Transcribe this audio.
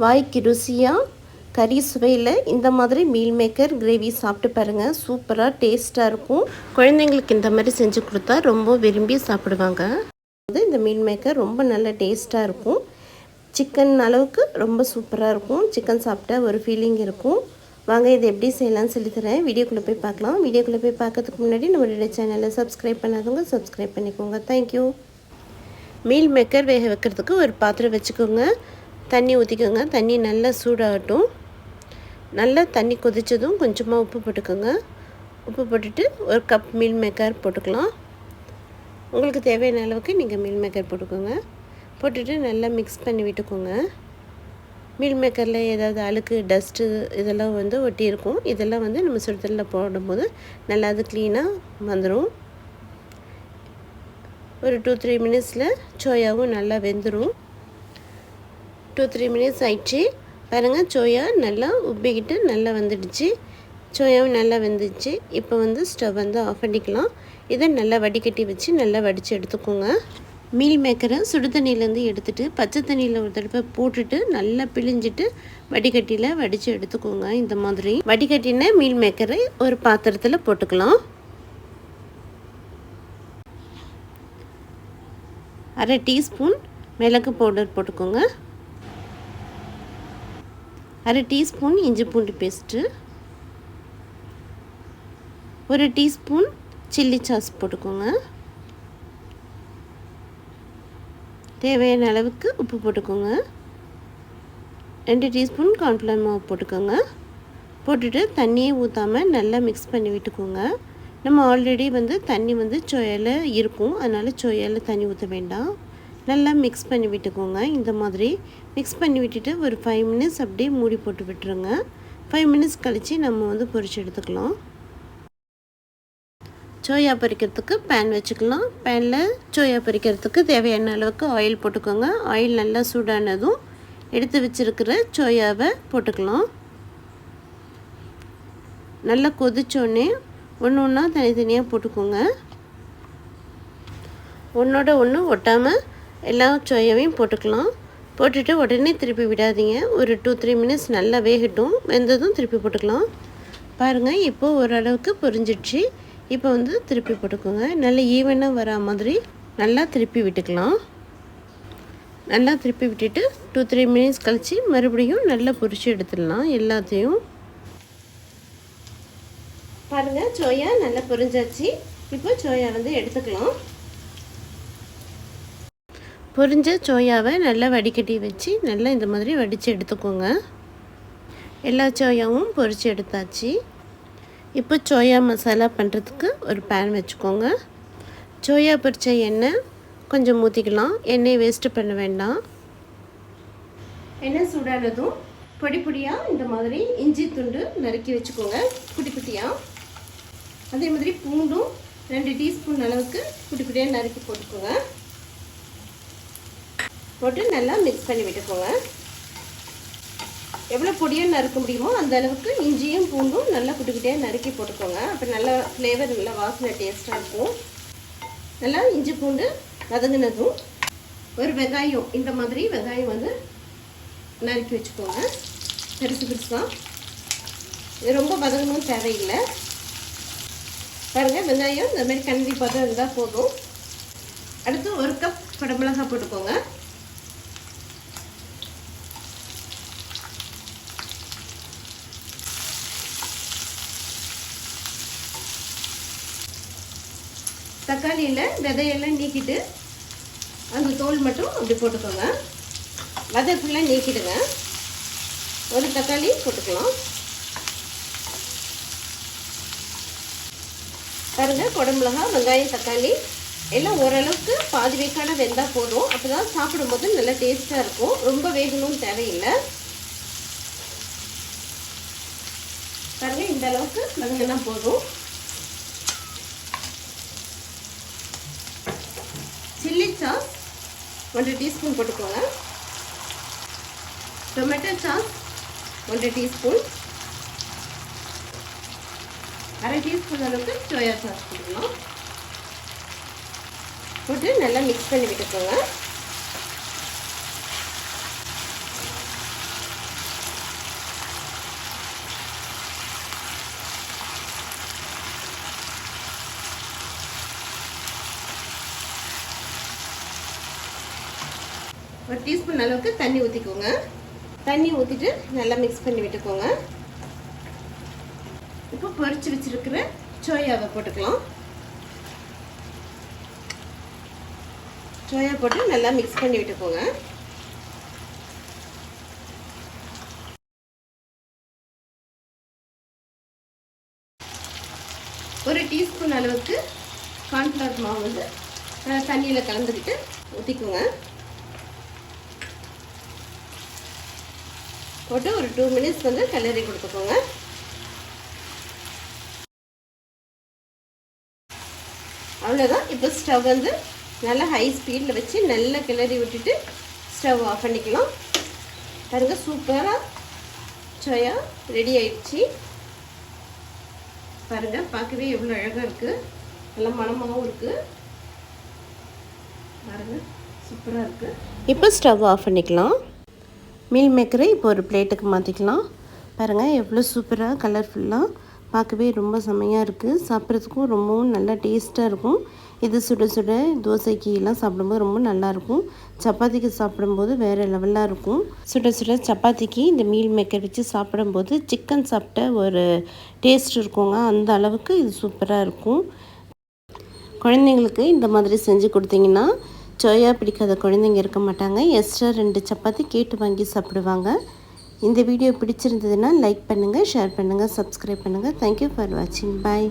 வாய்க்கு ருசியாக கறி சுவையில் இந்த மாதிரி மீல் மேக்கர் கிரேவி சாப்பிட்டு பாருங்கள் சூப்பராக டேஸ்ட்டாக இருக்கும். குழந்தைங்களுக்கு இந்த மாதிரி செஞ்சு கொடுத்தா ரொம்ப விரும்பி சாப்பிடுவாங்க. வந்து இந்த மீல் மேக்கர் ரொம்ப நல்ல டேஸ்ட்டாக இருக்கும். சிக்கன் அளவுக்கு ரொம்ப சூப்பராக இருக்கும். சிக்கன் சாப்பிட்டா ஒரு ஃபீலிங் இருக்கும். வாங்க இது எப்படி செய்யலாம்னு சொல்லித்தரேன் வீடியோக்குள்ளே போய் பார்க்கலாம். வீடியோக்குள்ளே போய் பார்க்கறதுக்கு முன்னாடி நம்மளுடைய சேனலை சப்ஸ்கிரைப் பண்ணாதவங்க சப்ஸ்கிரைப் பண்ணிக்கோங்க. தேங்க்யூ மீல் மேக்கர் வேக வைக்கிறதுக்கு ஒரு பாத்திரம் வச்சுக்கோங்க. தண்ணி ஊற்றிக்கோங்க தண்ணி நல்லா சூடாகட்டும். நல்லா தண்ணி கொதித்ததும் கொஞ்சமாக உப்பு போட்டுக்கோங்க. உப்பு போட்டுட்டு ஒரு கப் மீல் மேக்கர் போட்டுக்கலாம். உங்களுக்கு தேவையான அளவுக்கு நீங்கள் மீல் மேக்கர் போட்டுக்கோங்க. போட்டுட்டு நல்லா மிக்ஸ் பண்ணி விட்டுக்கோங்க. மீல் மேக்கரில் ஏதாவது அழுக்கு டஸ்ட்டு இதெல்லாம் வந்து ஒட்டி இருக்கும். இதெல்லாம் வந்து நம்ம சுடுதலில் போடும்போது நல்லா அது க்ளீனாக வந்துடும் ஒரு டூ த்ரீ மினிட்ஸில் சோயாவும் நல்லா வெந்துடும் டூ த்ரீ மினிட்ஸ் ஆயிடுச்சு. பாருங்கள் சோயா நல்லா உப்பிக்கிட்டு நல்லா வந்துடுச்சு. சோயாவும் நல்லா வெந்துச்சு இப்போ வந்து ஸ்டவ் வந்து ஆஃப் பண்ணிக்கலாம். இதை நல்லா வடிகட்டி வச்சு நல்லா வடித்து எடுத்துக்கோங்க. மீல் மேக்கரை சுடு தண்ணியிலேருந்து எடுத்துகிட்டு பச்சை தண்ணியில் ஒரு தடவை போட்டுட்டு நல்லா பிழிஞ்சிட்டு வடிகட்டியில் வடித்து எடுத்துக்கோங்க. இந்த மாதிரி வடிகட்டின மீல் மேக்கரை ஒரு பாத்திரத்தில் போட்டுக்கலாம். அரை டீஸ்பூன் மிளகு பவுடர் போட்டுக்கோங்க. அரை டீஸ்பூன் இஞ்சி பூண்டு பேஸ்ட்டு ஒரு டீஸ்பூன் சில்லி சாஸ் போட்டுக்கோங்க. தேவையான அளவுக்கு உப்பு போட்டுக்கோங்க. ரெண்டு டீஸ்பூன் கார்ன்ஃப்ளவர் மாவு போட்டுக்கோங்க. போட்டுட்டு தண்ணியே ஊற்றாமல் நல்லா மிக்ஸ் பண்ணி விட்டுக்கோங்க. நம்ம ஆல்ரெடி வந்து தண்ணி வந்து சோயாவில் இருக்கும். அதனால் சோயாவில் தண்ணி ஊற்ற வேண்டாம். நல்லா மிக்ஸ் பண்ணி விட்டுக்கோங்க. இந்த மாதிரி மிக்ஸ் பண்ணி விட்டுட்டு ஒரு ஃபைவ் மினிட்ஸ் அப்படியே மூடி போட்டு விட்டுருங்க. ஃபைவ் மினிட்ஸ் கழித்து நம்ம வந்து பொரிச்சு எடுத்துக்கலாம். சோயா பறிக்கிறதுக்கு பேன் வச்சுக்கலாம். பேனில் சோயா பறிக்கிறதுக்கு தேவையான அளவுக்கு ஆயில் போட்டுக்கோங்க. ஆயில் நல்லா சூடானதும் எடுத்து வச்சுருக்கிற சோயாவை போட்டுக்கலாம். நல்லா கொதிச்சோடனே ஒன்று ஒன்றா தனித்தனியாக போட்டுக்கோங்க. ஒன்றோட ஒன்று ஒட்டாமல் எல்லா சோயாவையும் போட்டுக்கலாம். போட்டுட்டு உடனே திருப்பி விடாதீங்க. ஒரு டூ த்ரீ மினிட்ஸ் நல்லா வேகட்டும். வெந்ததும் திருப்பி போட்டுக்கலாம். பாருங்கள் இப்போது ஓரளவுக்கு பொரிஞ்சிடுச்சு. இப்போ வந்து திருப்பி போட்டுக்கோங்க. நல்லா ஈவனாக வரா மாதிரி நல்லா திருப்பி விட்டுக்கலாம். நல்லா திருப்பி விட்டுட்டு டூ த்ரீ மினிட்ஸ் கழித்து மறுபடியும் நல்லா பொரிச்சு எடுத்துடலாம் எல்லாத்தையும். பாருங்கள் சோயா நல்லா பொரிஞ்சாச்சு. இப்போ சோயா வந்து எடுத்துக்கலாம். பொரிஞ்ச சோயாவை நல்லா வடிகட்டி வச்சு நல்லா இந்த மாதிரி வடித்து எடுத்துக்கோங்க. எல்லா சோயாவும் பொரித்து எடுத்தாச்சு. இப்போ சோயா மசாலா பண்ணுறதுக்கு ஒரு பேன் வச்சுக்கோங்க. சோயா பொரித்த எண்ணெய் கொஞ்சம் ஊற்றிக்கலாம் எண்ணெய் வேஸ்ட்டு பண்ண வேண்டாம். எண்ணெய் சூடானதும் பொடி பொடியாக இந்த மாதிரி இஞ்சி துண்டு நறுக்கி வச்சுக்கோங்க. குட்டி குட்டியாக அதே மாதிரி பூண்டும் ரெண்டு டீஸ்பூன் அளவுக்கு குட்டி குட்டியாக நறுக்கி போட்டுக்கோங்க. போட்டு நல்லா மிக்ஸ் பண்ணி விட்டுக்கோங்க. எவ்வளோ பொடியாக நறுக்க முடியுமோ அந்த அளவுக்கு இஞ்சியும் பூண்டும் நல்லா குட்டி குட்டியாக நறுக்கி போட்டுக்கோங்க. அப்போ நல்லா ஃப்ளேவர் நல்லா வாசனை டேஸ்ட்டாக இருக்கும். நல்லா இஞ்சி பூண்டு வதங்கினதும் ஒரு வெங்காயம் இந்த மாதிரி வெங்காயம் வந்து நறுக்கி வச்சுக்கோங்க. பெருசு பெருசாக இது ரொம்ப வதங்கணும் தேவையில்லை. பாருங்கள் வெங்காயம் இந்த மாதிரி கண்டி பதம் இருந்தால் போதும். அடுத்து ஒரு கப் குடமிளகா போட்டுக்கோங்க. தக்காளியில் விதையெல்லாம் நீக்கிட்டு அந்த தோல் மட்டும் அப்படி போட்டுக்கோங்க. விதை ஃபுல்லாக நீக்கிடுங்க. ஒரு தக்காளி போட்டுக்கலாம். பாருங்கள் குடமிளகா வெங்காயம் தக்காளி எல்லாம் ஓரளவுக்கு பாதி வேக்கான வெந்தால் போதும். அப்போ தான் சாப்பிடும்போது நல்லா டேஸ்ட்டாக இருக்கும். ரொம்ப வேகணும் தேவையில்லை. பாருங்கள் இந்த அளவுக்கு வதங்கினா போதும் சில்லி சாஸ் ஒன்றரை டீஸ்பூன் போட்டுக்கோங்க. டொமேட்டோ சாஸ் ஒன்றரை டீஸ்பூன் அரை டீஸ்பூன் அளவுக்கு சோயா சாஸ் போட்டுக்கணும். போட்டு நல்லா மிக்ஸ் பண்ணி விட்டுக்கோங்க. ஒரு டீஸ்பூன் அளவுக்கு தண்ணி ஊற்றிக்கோங்க தண்ணி ஊற்றிட்டு நல்லா மிக்ஸ் பண்ணி விட்டுக்கோங்க. இப்போ பொரிச்சு வச்சுருக்கிற சோயாவை போட்டுக்கலாம். சோயா போட்டு நல்லா மிக்ஸ் பண்ணி விட்டுக்கோங்க. ஒரு டீஸ்பூன் அளவுக்கு கார்ன்ஃப்ளவர் மாவு வந்து தண்ணியில் கலந்துக்கிட்டு ஊற்றிக்கோங்க போட்டு ஒரு டூ மினிட்ஸ் வந்து கிளறி கொடுத்துக்கோங்க. அவ்வளோதான் இப்போ ஸ்டவ் வந்து நல்லா ஹை ஸ்பீடில் வச்சு நல்லா கிளறி விட்டுட்டு ஸ்டவ் ஆஃப் பண்ணிக்கலாம். பாருங்க சூப்பராக சோயா ரெடி ஆயிடுச்சு. பாருங்க பார்க்கவே எவ்வளோ அழகாக இருக்குது நல்லா மனமாகவும் இருக்குது பாருங்க சூப்பராக இருக்குது இப்போ ஸ்டவ் ஆஃப் பண்ணிக்கலாம். மீல் மேக்கரை இப்போ ஒரு பிளேட்டுக்கு மாற்றிக்கலாம் பாருங்கள் எவ்வளோ சூப்பராக கலர்ஃபுல்லாக பார்க்கவே ரொம்ப செம்மையாக இருக்குது சாப்பிட்றதுக்கும் ரொம்பவும் நல்லா டேஸ்ட்டாக இருக்கும். இது சுட சுட தோசைக்கு எல்லாம் சாப்பிடும்போது ரொம்ப நல்லாயிருக்கும் சப்பாத்திக்கு சாப்பிடும்போது வேறு லெவலாக இருக்கும். சுட சுட சப்பாத்திக்கு இந்த மீல் மேக்கர் வச்சு சாப்பிடும்போது சிக்கன் சாப்பிட்ட ஒரு டேஸ்ட் இருக்குங்க. அந்த அளவுக்கு இது சூப்பராக இருக்கும். குழந்தைங்களுக்கு இந்த மாதிரி செஞ்சு கொடுத்தீங்கன்னா சோயா பிடிக்காத குழந்தைங்க இருக்க மாட்டாங்க. எக்ஸ்ட்ரா ரெண்டு சப்பாத்தி கேட்டு வாங்கி சாப்பிடுவாங்க. இந்த வீடியோ பிடிச்சிருந்ததுன்னா லைக் பண்ணுங்கள் ஷேர் பண்ணுங்கள் சப்ஸ்கிரைப் பண்ணுங்கள் தேங்க்யூ ஃபார் வாட்சிங் பாய்